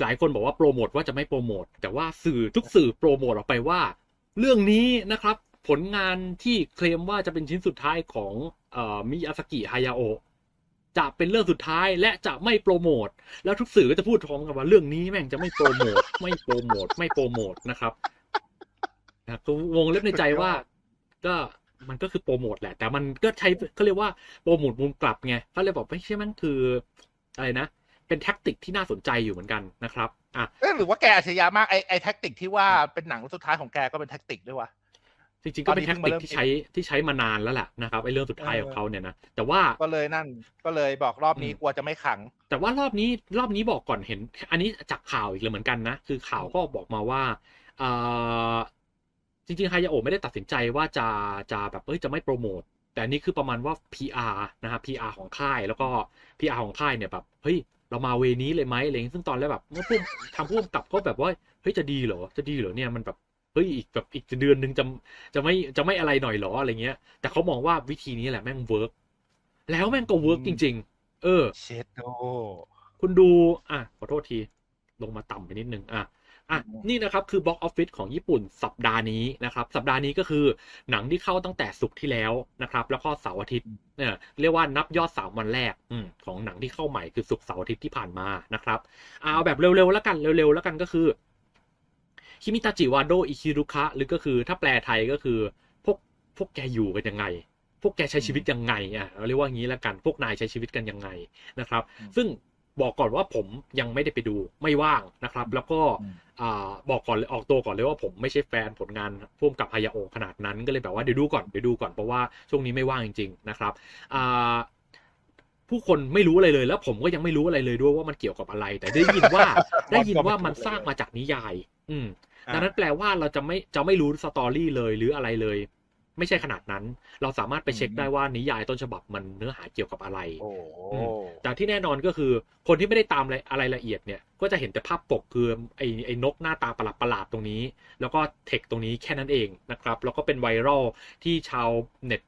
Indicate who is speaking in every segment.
Speaker 1: หลายคนบอกว่าโปรโมทว่าจะไม่โปรโมทแต่ว่าสื่อทุกสื่อโปรโมทออกไปว่า เรื่องนี้นะครับ ผลงานที่เคลมว่าจะเป็นชิ้นสุดท้ายของมิยาสกิฮายาโอะจะเป็นเรื่องสุดท้ายและจะไม่โปรโมท แล้วทุกสื่อก็จะพูดท้องกันว่าเรื่องนี้แม่งจะไม่โปรโมท ไม่โปรโมท ไม่โปรโมทนะครับนะครับก็วงเล็บในใจว่า ก็มันก็คือโปรโมทแหละ แต่มันก็ใช้เขาเรียกว่าโปรโมทมุมกลับไงเขาเลยบอกไม่ใช่มันคืออะไรนะ เป็นแท็กติกที่น่าสนใจอยู่เหมือนกันนะครับอะ
Speaker 2: เอ้ยหรือว่าแกอัจฉริยะมากไอไอแท็กติกที่ว่าเป็นหนังสุดท้ายของแกก็เป็นแท็กติกด้วยวะ
Speaker 1: จริงๆก็เป็น
Speaker 2: ต
Speaker 1: แท็
Speaker 2: อน
Speaker 1: ก
Speaker 2: นี้
Speaker 1: ติก
Speaker 2: เพิ่งมาเริ่ม
Speaker 1: ที่ใช้ที่ใช้มานานแล้วแหละนะครับไอ้เรื่องสุดท้าย
Speaker 2: เออ
Speaker 1: ของเขาเนี่ยนะแต่ว่า
Speaker 2: ก็เลยนั่นก็เลยบอกรอบนี้
Speaker 1: อืม
Speaker 2: กลัวจะไม่ขัง
Speaker 1: แต่ว่ารอบนี้รอบนี้บอกก่อนเห็น อันนี้จากข่าวอีกเลยเหมือนกันนะคือข่าวก็บอกมาว่าเอ่อจริงๆไฮยาโอะไม่ได้ตัดสินใจว่าจะจะแบบเอ้ยจะไม่โปรโมทแต่อันนี่คือประมาณว่า PR นะฮะ PR ของค่ายแล้วก็ PR ของค่ายเนี่ยแบบเฮ้ย เรามาเวนี้เลยไหมอะไรอย่างงี้ซึ่งตอนแรกแบบเมื่อพุ่มทำพุ่มกับก็แบบว่าเฮ้ยจะดีเหรอจะดีเหรอเนี่ยมันแบบเฮ้ยอีกแบบอีกเดือนหนึ่งจะจะไม่จะไม่อะไรหน่อยเหรออะไรเงี้ย แต่เขามองว่าวิธีนี้แหละแม่งเวิร์กแล้วแม่งก็เวิร์กจริง ๆ เออ
Speaker 2: เชดโด
Speaker 1: คุณดู อะขอโทษที ลงมาต่ำไปนิดนึงอะ อะนี่นะครับคือ Box Office ของญี่ปุ่นสัปดาห์นี้นะครับ สัปดาห์นี้ก็คือหนังที่เข้าตั้งแต่ศุกร์ที่แล้วนะครับ แล้วก็เสาร์อาทิตย์เนี่ยเรียกว่านับยอดสามวันแรกอมของหนังที่เข้าใหม่คือศุกร์เสาร์อาทิตย์ที่ผ่านมานะครับเอาแบบเร็วๆแล้วกันเร็วๆแล้วกันก็คือคิมิตาจิวาโดอิคิรุคะหรือก็คือถ้าแปลไทยก็คือพวกพวกแกอยู่กันยังไงพวกแกใช้ชีวิตยังไงอะเราเรียกว่างี้แล้วกัน พวกนายใช้ชีวิตกันยังไงนะครับ ซึ่ง บอกก่อนว่าผมยังไม่ได้ไปดูไม่ว่างนะครับ แล้วก็
Speaker 2: อืม
Speaker 1: อ่าบอกก่อนเลยออกตัวก่อนเลยว่าผมไม่ใช่แฟนผลงานพ่วงกับฮายาโอะขนาดนั้นก็เลยแบบว่าเดี๋ยวดูก่อนเดี๋ยวดูก่อนเพราะว่าช่วงนี้ไม่ว่างจริง ๆ นะครับอ่าผู้คนไม่รู้อะไรเลย แล้วผมก็ยังไม่รู้อะไรเลยด้วยว่ามันเกี่ยวกับอะไร แต่ได้ยินว่าได้ยินว่ามันสร้างมาจากนิยาย อืม
Speaker 2: อ่า
Speaker 1: ดังนั้นแปลว่าเราจะไม่จะไม่รู้สตอรี่เลยหรืออะไรเลย ไม่ใช่ขนาดนั้น เราสามารถไปเช็คได้ว่านิยายต้นฉบับมันเนื้อหาเกี่ยวกับอะไร
Speaker 2: โอ้
Speaker 1: อืมแต่ที่แน่นอนก็คือ คนที่ไม่ได้ตามอะไรอะไรละเอียดเนี่ย ก็จะเห็นแต่ภาพปกคือไอ้ไอ้นกหน้าตาประหลาดประหลาดๆตรงนี้ แล้วก็เทคตรงนี้แค่นั้นเองนะครับ แล้วก็เป็นไวรัลที่ชาวเน็ต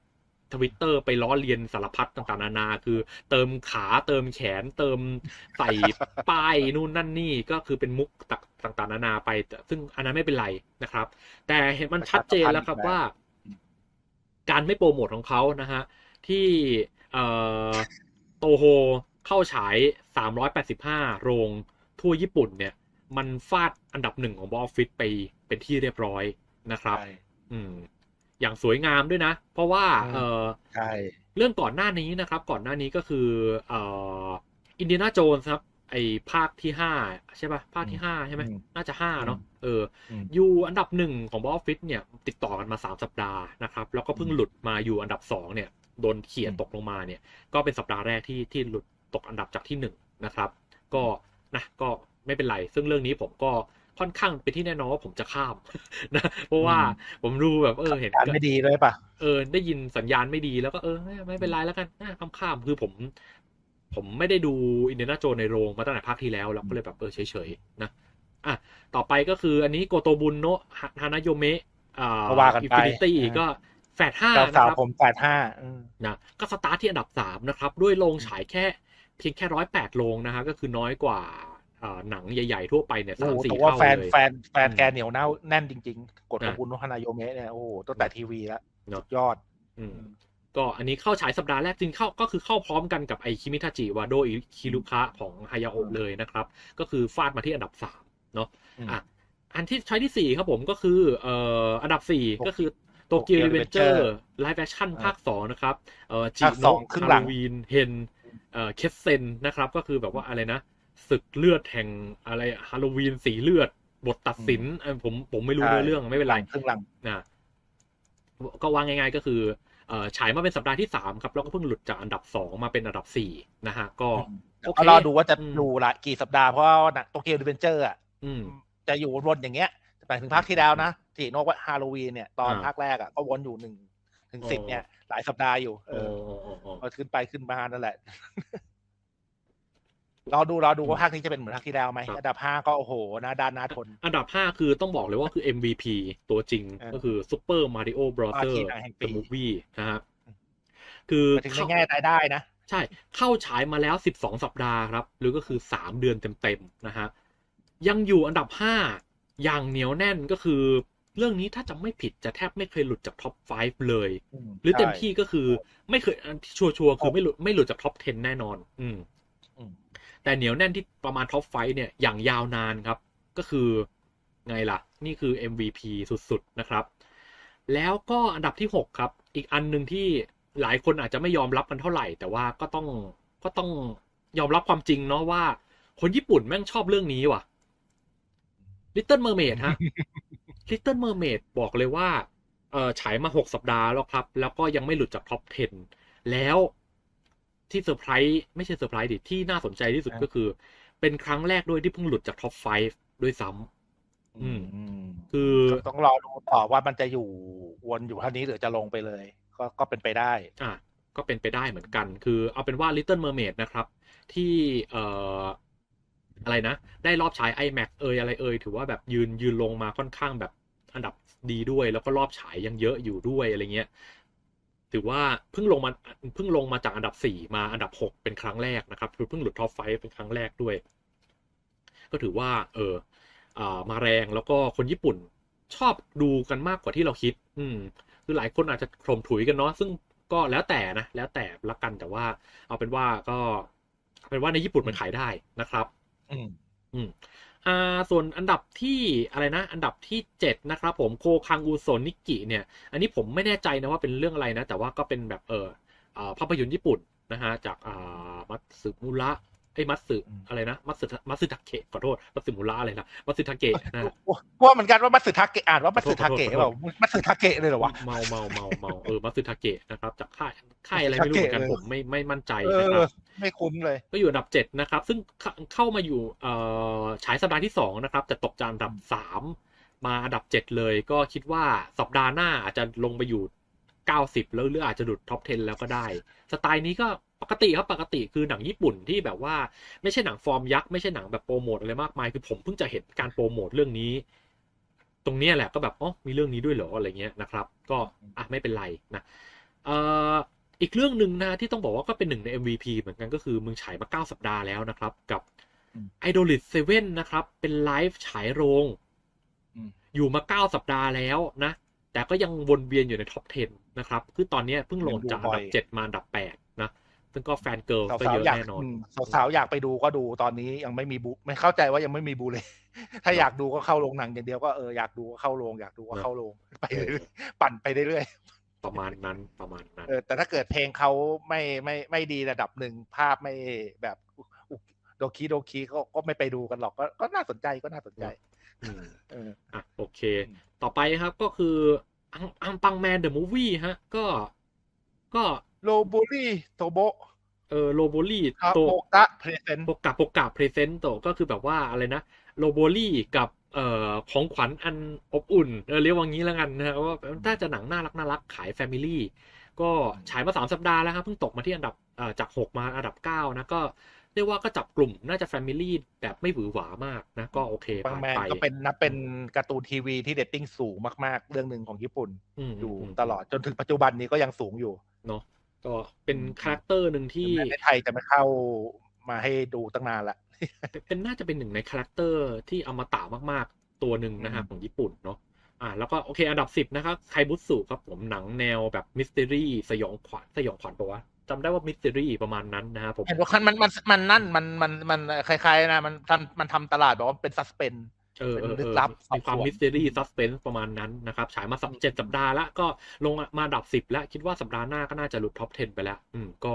Speaker 1: ทวิตเตอร์ไปล้อเลียนสารพัดต่างๆนานา คือ เติมขาเติมแขนเติมใส่ป้ายนู่นนั่นนี่ก็คือเป็นมุกต่างๆนานาไปแต่ซึ่งอันนั้นไม่เป็นไรนะครับ แต่เห็นมันชัดเจนแล้วครับว่า การไม่โปรโมทของเขานะฮะ ที่เอ่อโตโฮเข้าฉาย 385 โรงทั่วญี่ปุ่นเนี่ย มันฟาดอันดับหนึ่งของบอฟฟิศไปเป็นที่เรียบร้อยนะครับ
Speaker 2: ใช่
Speaker 1: อืม อย่างสวยงามด้วยนะ เพราะว่า
Speaker 2: อืม
Speaker 1: เอ่อ
Speaker 2: ใช่
Speaker 1: เรื่องก่อนหน้านี้นะครับ ก่อนหน้านี้ก็คือเอ่ออินเดียนาโจนส์ครับ ไอภาคที่ห้าใช่ปะภาคที่ห้าใช่ไหม
Speaker 2: อืม
Speaker 1: น่าจะห้าเนาะเออ
Speaker 2: อืม
Speaker 1: อยู่อันดับหนึ่งของบอฟฟิศเนี่ย ติดต่อกันมาสามสัปดาห์นะครับ แล้วก็เพิ่งหลุดมาอยู่อันดับสองเนี่ยโดนเขี่ย
Speaker 2: อืม
Speaker 1: ตกลงมาเนี่ย ก็เป็นสัปดาห์แรกที่ที่หลุดตกอันดับจากที่หนึ่งนะครับ ก็นะก็ไม่เป็นไร ซึ่งเรื่องนี้ผมก็ค่อนข้างเป็นที่แน่นอนว่าผมจะข้ามนะเพราะว่าผมดูแบบเออเห็น
Speaker 2: การไม่ดีเลยป่ะ
Speaker 1: เออได้ยินสัญญาณไม่ดีแล้วก็เออไม่ไม่เป็นไรแล้วกันข้ามข้ามๆคือผม ผมไม่ได้ดูอินเดียนาโจนในโรงมาตั้งแต่ภาคที่แล้วแล้วก็เลยแบบเออเฉยๆนะอะต่อไปก็คืออันนี้โกโตบุนโนะฮานาโยเมะอ่า
Speaker 2: ก็ว่ากัน
Speaker 1: อิน
Speaker 2: ไป
Speaker 1: ฟินิตี้
Speaker 2: อ่า
Speaker 1: ก็แฟดห้า
Speaker 2: เจ้า
Speaker 1: นะ
Speaker 2: สาว
Speaker 1: ครับ
Speaker 2: ผมแปดห้า
Speaker 1: นะก็สตาร์ทที่อันดับสามนะครับ ด้วยโรงฉายแค่เพียงแค่ร้อยแปดโรงนะฮะก็คือน้อยกว่าอ่าหนังใหญ่ๆทั่วไปเนี่ย
Speaker 2: โอ้
Speaker 1: สาม
Speaker 2: โห
Speaker 1: สี่
Speaker 2: แต่ว่า
Speaker 1: เท่า
Speaker 2: แฟน
Speaker 1: เลย
Speaker 2: แฟนแฟน
Speaker 1: อืม
Speaker 2: แกเหนียวแน่าแน่นจริง ๆ กดข
Speaker 1: อะ
Speaker 2: อบคุณโนฮานายโยเมะเนี่ยโอ้โหตั้งแต่ทีวีแล้ว
Speaker 1: เนอะ
Speaker 2: สุดยอด
Speaker 1: อืม ก็อันนี้เข้าฉายสัปดาห์แรกจริงเข้าก็คือเข้าพร้อมกันกับไอคิมิทาจิวาโดอิคิรุคะของฮายาโอะเลยนะครับ ก็คือฟาดมาที่อันดับสามเนาะ
Speaker 2: อืม
Speaker 1: อะอันที่ใช้ที่สี่ครับผมก็คือเอ่ออันดับสี่
Speaker 2: โต
Speaker 1: ก็คือโตเกียว
Speaker 2: Tokyo
Speaker 1: รีเวนเจอ
Speaker 2: Revenger
Speaker 1: ร์ไลฟ์แฟชั่น
Speaker 2: อ่า
Speaker 1: ภาคสองนะครับเอ่อจิ
Speaker 2: ภาคส
Speaker 1: โนะ
Speaker 2: องครึ่ง
Speaker 1: ฮา
Speaker 2: หลั
Speaker 1: โล
Speaker 2: ง
Speaker 1: วีนเฮนเอ่อเคสเซนนะครับ ก็คือแบบว่าอะไรนะศึกเลือดแห่งอะไรฮาโลวีนสีเลือดบทตัดสินเอ่อผมผมไม่รู้
Speaker 2: ใช่
Speaker 1: เนื้อเรื่องไม่เป็นไร
Speaker 2: ครึ่งหลัง
Speaker 1: นะก็ว่าง่าย ๆ ก็คือเอ่อ ฉายมาเป็นสัปดาห์ที่สามครับ แล้วก็เพิ่งหลุดจากอันดับสองมาเป็นอันดับสี่นะฮะ ก็โอเค
Speaker 2: ก็รอดูว่าจะ
Speaker 1: อืม
Speaker 2: ดูละกี่สัปดาห์เพราะว่าโตเกียวรีเวนเจอร์อะ
Speaker 1: อืม
Speaker 2: จะอยู่วนอย่างเงี้ยหมายถึงภาคที่แล้วนะที่นกว่าฮาโลวีนเนี่ยตอน
Speaker 1: อ่า
Speaker 2: ภาคแรกอะก็วนอยู่หนึ่งถึงสิบ
Speaker 1: อ๋อ
Speaker 2: เนี่ย หลายสัปดาห์อยู่ เอ
Speaker 1: โอ้
Speaker 2: อ
Speaker 1: โอ้โอ้โอ้
Speaker 2: พอขึ้นไปขึ้นมานั่นแหละ รอดูรอดูว่าภาคนี้จะเป็นเหมือนภาคที่แล้วไหม
Speaker 1: ครับ
Speaker 2: อันดับห้าก็โอ้โหหนาด้านหนาทน
Speaker 1: อันดับห้าคือต้องบอกเลยว่าคือ MVP ตัวจริง
Speaker 2: เออ
Speaker 1: ก็คือ Super Mario Bros.
Speaker 2: ภาคีหนังแห่งปี
Speaker 1: The Movie นะฮะคือ
Speaker 2: มาถึงในแง่รายได้นะ
Speaker 1: ใช่ เข้าฉายมาแล้ว 12 สัปดาห์ครับ หรือก็คือ 3 เดือนเต็มๆนะฮะยังอยู่อันดับห้าอย่างเหนียวแน่นก็คือ เรื่องนี้ถ้าจำไม่ผิดจะแทบไม่เคยหลุดจากท็อป 5 เลย
Speaker 2: ม
Speaker 1: หรือเต็ม
Speaker 2: ใช่
Speaker 1: ที่ก็คือไม่เคยอันที่ชัวร์ๆคือไม่หลุดไม่หลุดจากท็อป 10 แน่นอน อืม
Speaker 2: อืม
Speaker 1: แต่เหนียวแน่นที่ประมาณท็อปไฟเนี่ยอย่างยาวนานครับ ก็คือไงล่ะ นี่คือ MVP สุดๆนะครับ แล้วก็อันดับที่ 6 ครับ อีกอันหนึ่งที่หลายคนอาจจะไม่ยอมรับกันเท่าไหร่ แต่ว่าก็ต้องก็ต้องยอมรับความจริงเนาะว่า คนญี่ปุ่นแม่งชอบเรื่องนี้ว่ะ Little Mermaid ฮะ Little Mermaid บอกเลยว่าเออฉายมา 6 สัปดาห์แล้วครับ แล้วก็ยังไม่หลุดจากท็อป 10 แล้ว ที่เซอร์ไพรส์ไม่ใช่เซอร์ไพรส์ดิที่น่าสนใจที่สุดก็คือ เป็นครั้งแรกด้วยที่เพิ่งหลุดจากท็อป5ด้วยซ้ำอืม
Speaker 2: อืม
Speaker 1: คือ
Speaker 2: ก็ต้องรอดูต่อว่ามันจะอยู่วนอยู่เท่านี้หรือจะลงไปเลย ก็ก็เป็นไปได้
Speaker 1: อะก็เป็นไปได้เหมือนกัน คือเอาเป็นว่า Little Mermaid นะครับ ที่เอ่ออะไรนะ ได้รอบฉาย IMAX เอยอะไรเอยถือว่าแบบยืนยืนลงมาค่อนข้างแบบอันดับดีด้วย แล้วก็รอบฉายยังเยอะอยู่ด้วยอะไรเงี้ย ถือว่าเพิ่งลงมาเพิ่งลงมาจากอันดับสี่มาอันดับหกเป็นครั้งแรกนะครับคือเพิ่งหลุดท็อปไฟเป็นครั้งแรกด้วย ก็ถือว่า เอออ่ามาแรงแล้วก็คนญี่ปุ่นชอบดูกันมากกว่าที่เราคิด อืม คือหลายคนอาจจะโคลมถุยกันเนาะซึ่งก็แล้วแต่นะ แล้วแต่ละกันแต่ว่า เอาเป็นว่าก็เอาเป็นว่าในญี่ปุ่นมันขายได้นะครับ
Speaker 2: อืม
Speaker 1: อืม อ่าส่วนอันดับที่อะไรนะ อันดับที่เจ็ดนะครับผมโคคังอูโซนิกิเนี่ย อันนี้ผมไม่แน่ใจนะว่าเป็นเรื่องอะไรนะ แต่ว่าก็เป็นแบบเออภาพยนตร์ญี่ปุ่นนะฮะจากอ่ามัตสึมุระ ไอ้ยมัตสึ
Speaker 2: อืม
Speaker 1: อะไรนะมัตสึมัตสึทาเกะขอโทษมัตสึมุระอะไรนะมัตสึทาเกะนะฮะ
Speaker 2: ว่าเหมือนกันว่ามัตสึทาเกะอ่านว่ามัตสึทาเกะ
Speaker 1: ขอโทษ
Speaker 2: เปล่ามัตสึทาเกะเลยเหรอวะ
Speaker 1: เมาเมาเมาเมาเออมัตสึทาเกะนะครับจากค่ายค่ายอะไรไม่รู้เหมือนกัน
Speaker 2: มัตสึทาเกะเลย
Speaker 1: ผมไม่ไม่มั่นใจ
Speaker 2: เอ
Speaker 1: นะครับ
Speaker 2: อไม่คุ้นเลย
Speaker 1: ก็อยู่อันดับ7นะครับ ซึ่งเข้าเข้ามาอยู่เอ่อฉายสัปดาห์ที่2นะครับ แต่ตกจากอันดับ3มาอันดับ7เลย ก็คิดว่าสัปดาห์หน้าอาจจะลงไปอยู่90แล้วหรืออาจจะหลุดท็อป 10 แล้วก็ได้ สไตล์นี้ก็ ปกติครับปกติคือหนังญี่ปุ่นที่แบบว่าไม่ใช่หนังฟอร์มยักษ์ไม่ใช่หนังแบบโปรโมทอะไรมากมายคือผมเพิ่งจะเห็นการโปรโมทเรื่องนี้ ตรงเนี้ยแหละก็แบบอ๋อมีเรื่องนี้ด้วยเหรออะไรเงี้ยนะครับ ก็อะไม่เป็นไรนะเอ่ออีกเรื่องหนึ่งนะที่ต้องบอกว่าก็เป็นหนึ่งใน MVP เหมือนกันก็คือมึงฉายมา 9 สัปดาห์แล้วนะครับ กับ
Speaker 2: อืม
Speaker 1: Idolit 7นะครับ เป็นไลฟ์ฉายโรง
Speaker 2: อืม
Speaker 1: อยู่มา 9 สัปดาห์แล้วนะ แต่ก็ยังวนเวียนอยู่ในท็อป 10 นะครับ คือตอนเนี้ยเพิ่งลงจากอันดับ 7 มาอันดับ8นะ ซึ่งก็แฟนเกิร์ล
Speaker 2: สาว
Speaker 1: ก็
Speaker 2: สา
Speaker 1: เยวอะ
Speaker 2: อยาก
Speaker 1: แน่นอน
Speaker 2: อืมสาวๆอยากไปดูก็ดูตอนนี้ยังไม่มีบูไม่เข้าใจว่ายังไม่มีบูเลย ถ้าอยากดูก็เข้าโรงหนังอย่างเดียวก็เอออยากดูก็เข้าโรงอยากดูก็เข้าโรงไปเรื่อยๆปั่นไปเรื่อย
Speaker 1: ประมาณนั้นประมาณนั้น
Speaker 2: ๆเออแต่ถ้าเกิดเพลงเขาไม่ไม่ไม่ดีระดับหนึ่งภาพไม่แบบอุอุโดคีโดคีก็ก็ไม่ไปดูกันหรอกก็ก็น่าสนใจก็น่าสนใจ
Speaker 1: อืม
Speaker 2: เออ
Speaker 1: อะโอเค
Speaker 2: อืม
Speaker 1: ต่อไปครับก็คืออังอังปังแมนเดอะมูฟวี่ฮะ ก็ก็
Speaker 2: โลบูรี่โตโบ
Speaker 1: เออโลโบลี่
Speaker 2: คา
Speaker 1: โต
Speaker 2: โปกะเพรเซน
Speaker 1: โปกาโปกาเพรเซนต์โตก็คือแบบว่าอะไรนะโลโบลี่กับเอ่อของขวัญอันอบอุ่นเออเรียกว่างี้แล้วกันนะว่าถ้าจะหนังน่ารักน่ารักขายแฟมิลี่ก็ฉายมาสามสัปดาห์แล้วครับเพิ่งตกมาที่อันดับเอ่อจากหกมาอันดับเก้านะ ก็เรียกว่าก็จับกลุ่มน่าจะแฟมิลี่แบบไม่หวือหวามากนะ ก็โอเค
Speaker 2: ปัง
Speaker 1: ผ่าน
Speaker 2: แมน
Speaker 1: ไป
Speaker 2: ก็เป็นนับเป็นการ์ตูนทีวีที่เดตติ้งสูงมาก ๆ เรื่องหนึ่งของญี่ปุ่น
Speaker 1: ม
Speaker 2: อยู่
Speaker 1: ม
Speaker 2: ตลอดจนถึงปัจจุบันนี้ก็ยังสูงอยู่
Speaker 1: เนาะ ก็เป็นคาแรคเตอร์หนึ่งที่
Speaker 2: แม้ในไทยจะไม่เข้ามาให้ดูตั้งนานละ
Speaker 1: เป็นน่าจะเป็นหนึ่งในคาแรคเตอร์ที่อมตะมากๆ ตัวหนึ่งนะฮะ
Speaker 2: อืม
Speaker 1: ของญี่ปุ่นเนาะอ่า แล้วก็โอเค อันดับสิบนะครับไคบุสุครับผมหนังแนวแบบมิส t ต r รี่สยองขวัญสยองขวัญปะวะจำได้ว่ามิส t ต r รี่ประมาณนั้นนะครับผม
Speaker 2: เห็นว่ามันมันมันนั่นมันมันมันคล้ายๆนะมันทำมันทำตลาดแบบว่าเป็นซัสเพน
Speaker 1: เออเออ
Speaker 2: เป็นลึ
Speaker 1: เอกอ
Speaker 2: ลับ
Speaker 1: มีความ
Speaker 2: สอบสวน
Speaker 1: มิส t ต r รี่ซัสเพนส์ประมาณนั้นนะครับ ฉายมาสัปเจ็ดสัปดาห์แล้วก็ลงมาอันดับสิบแล้ว คิดว่าสัปดาห์หน้าก็น่าจะหลุดท็อป 10 ไปแล้ว อืมก็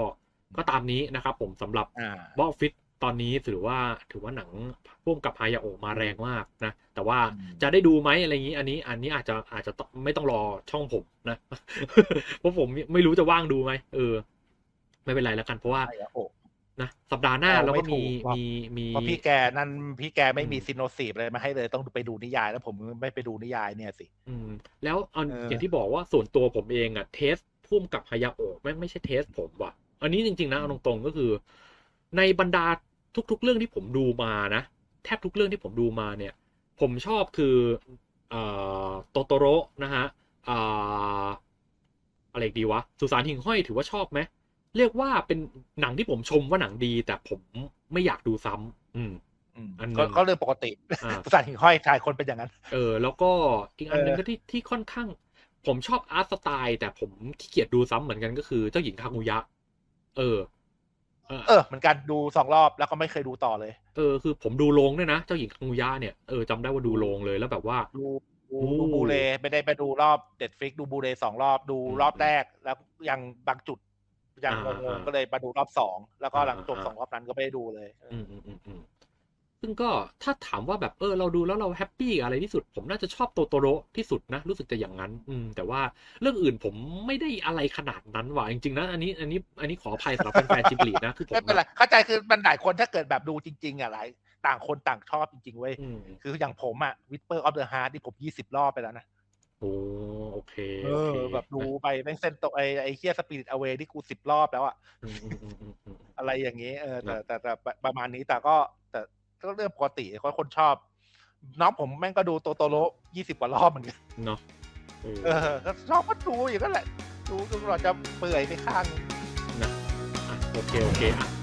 Speaker 1: ก็ตามนี้นะครับผมสำหรับ
Speaker 2: อ่า
Speaker 1: บอฟฟิตตอนนี้ถือว่าถือว่าหนังพ่วงกับฮายาโอะมาแรงมากนะ แต่ว่า
Speaker 2: อืม
Speaker 1: จะได้ดูไหมอะไรอย่างนี้ อันนี้อันนี้อาจจะอาจจะต้องไม่ต้องรอช่องผมนะ เพราะผมไม่รู้จะว่างดูไหมเออ ไม่เป็นไรแล้วกันเพราะว่า
Speaker 2: ใช่อะโอ้
Speaker 1: นะสัปดาห์หน้า
Speaker 2: เอา
Speaker 1: เรา
Speaker 2: ไม่
Speaker 1: ก็มี
Speaker 2: ถูกว่า
Speaker 1: มีมี
Speaker 2: เพราะพี่แกนั่นพี่แกไม่มี
Speaker 1: อืม
Speaker 2: ซิโนซีฟอะไรมาให้เลยต้องไปดูนิยาย แล้วผมไม่ไปดูนิยายเนี่ยสิ
Speaker 1: อืม แล้วเอา
Speaker 2: เออ
Speaker 1: อ
Speaker 2: อ
Speaker 1: ย่างที่บอกว่าส่วนตัวผมเองอะเทสพุ่มกับฮายาโอะไม่งไม่ใช่เทสผมว่ะ อันนี้จริงๆนะเอาตรงๆก็คือ ในบรรดาทุกๆเรื่องที่ผมดูมานะแทบทุกเรื่องที่ผมดูมาเนี่ย ผมชอบคือเอ่อโตโตโร่นะฮะอ่าอะไรอีกดีวะสุสานหิ่งห้อยถือว่าชอบไหม เรียกว่าเป็นหนังที่ผมชมว่าหนังดี แต่ผมไม่อยากดูซ้ำอืม
Speaker 2: อืม
Speaker 1: อันหนึ่ง
Speaker 2: ก็ก็เรื่องปกติ
Speaker 1: อ่า
Speaker 2: สัตว์หิ่งห้อยชายคนเป็นอย่างนั้น
Speaker 1: เออ แล้วก็อีกอันหนึ่ง
Speaker 2: เออ
Speaker 1: ก็ที่ที่ค่อนข้าง ผมชอบอาร์ตสไตล์ แต่ผมขี้เกียจดูซ้ำเหมือนกันก็คือเจ้าหญิงคากุยะเออเออ
Speaker 2: เออเหมือนกันดูสองรอบแล้วก็ไม่เคยดูต่อเลย
Speaker 1: เออคือผมดูโรงด้วยนะเจ้าหญิงคากุยะเนี่ยเออจำได้ว่าดูโรงเลยแล้วแบบว่า
Speaker 2: ดูดู
Speaker 1: โอ้
Speaker 2: ดูบูเลไม่ได้ไปดูรอบเด็ดฟิกดูบูเลสองรอบดู
Speaker 1: อืม
Speaker 2: รอบแรกแล้วยังบางจุด ยัง
Speaker 1: อ่าง
Speaker 2: ง
Speaker 1: อ่า
Speaker 2: ๆก็เลยมาดูรอบสองแล้วก็หลังจบ
Speaker 1: อ่า
Speaker 2: สองรอบนั้นก็ไม่ได้ดูเลย
Speaker 1: อืมอืมอืมอืมซึ่งก็ถ้าถามว่าแบบเออเราดูแล้วเราแฮปปี้กับอะไรที่สุด ผมน่าจะชอบโตโตโรที่สุดนะ รู้สึกจะอย่างนั้น อืม แต่ว่าเรื่องอื่นผมไม่ได้อะไรขนาดนั้นว่ะจริงๆนะอันนี้อันนี้อันนี้ขออภัยสำหรับแฟนๆจิบลีนะคือผม
Speaker 2: ไม่เป็นไรเข้าใจคือมันหลายคนถ้าเกิดแบบดูจริง ๆอะหลายต่างคนต่างชอบจริงๆเว้ย
Speaker 1: อืม
Speaker 2: คืออย่างผมอะวิ p เปอร์ออฟเดอะฮาร์ดที่ผมยี่สิบรอบไปแล้วนะ
Speaker 1: โอ้โอเค
Speaker 2: เอ
Speaker 1: โอ
Speaker 2: อ
Speaker 1: เค
Speaker 2: แบบดูไปแม่งเส้นโตไอไอเคียสปิริตอเวที่กูสิบรอบแล้วอะ
Speaker 1: อืมอืมอืมอืมอืม
Speaker 2: อะไรอย่างนี้เออแต่
Speaker 1: นะ
Speaker 2: แต่แต่แต่ประมาณนี้แต่ก็ แต่ก็เรื่องปกติคนคนชอบ น้องผมแม่งก็ดูโตโตโรยี่สิบกว่ารอบเหมือนกัน
Speaker 1: เนาะเออ
Speaker 2: เออก็ชอบก็ดูอย่างนั้นแหละ ดูจนกว่าจะเปื่อยไปข้างนึง
Speaker 1: นะอะโอเคโอเคอะ